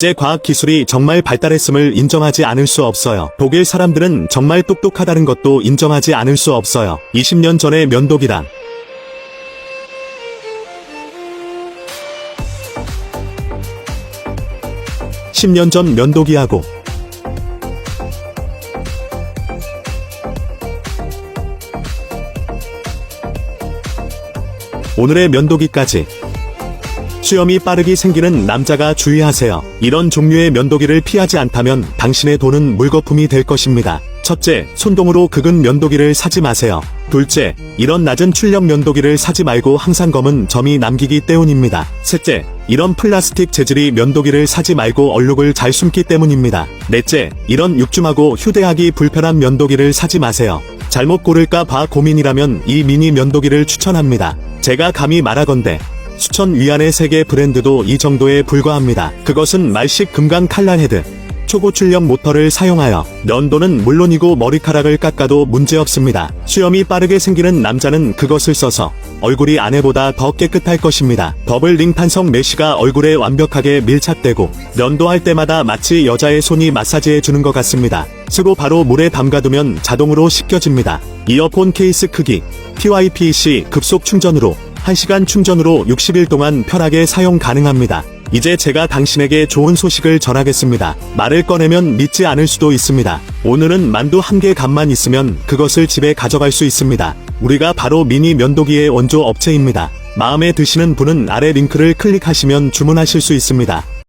제 과학 기술이 정말 발달했음을 인정하지 않을 수 없어요. 독일 사람들은 정말 똑똑하다는 것도 인정하지 않을 수 없어요. 20년 전의 면도기란 10년 전 면도기하고 오늘의 면도기까지 수염이 빠르게 생기는 남자가 주의하세요. 이런 종류의 면도기를 피하지 않다면 당신의 돈은 물거품이 될 것입니다. 첫째, 손동으로 그은 면도기를 사지 마세요. 둘째, 이런 낮은 출력 면도기를 사지 말고 항상 검은 점이 남기기 때문입니다. 셋째, 이런 플라스틱 재질이 면도기를 사지 말고 얼룩을 잘 숨기 때문입니다. 넷째, 이런 육중하고 휴대하기 불편한 면도기를 사지 마세요. 잘못 고를까 봐 고민이라면 이 미니 면도기를 추천합니다. 제가 감히 말하건대 수천 위안의 세계 브랜드도 이 정도에 불과합니다. 그것은 말식 금강 칼날 헤드. 초고출력 모터를 사용하여 면도는 물론이고 머리카락을 깎아도 문제없습니다. 수염이 빠르게 생기는 남자는 그것을 써서 얼굴이 아내보다 더 깨끗할 것입니다. 더블 링 탄성 메쉬가 얼굴에 완벽하게 밀착되고 면도할 때마다 마치 여자의 손이 마사지해 주는 것 같습니다. 쓰고 바로 물에 담가두면 자동으로 씻겨집니다. 이어폰 케이스 크기 TYPC 급속 충전으로 1시간 충전으로 60일 동안 편하게 사용 가능합니다. 이제 제가 당신에게 좋은 소식을 전하겠습니다. 말을 꺼내면 믿지 않을 수도 있습니다. 오늘은 만두 한 개 값만 있으면 그것을 집에 가져갈 수 있습니다. 우리가 바로 미니 면도기의 원조 업체입니다. 마음에 드시는 분은 아래 링크를 클릭하시면 주문하실 수 있습니다.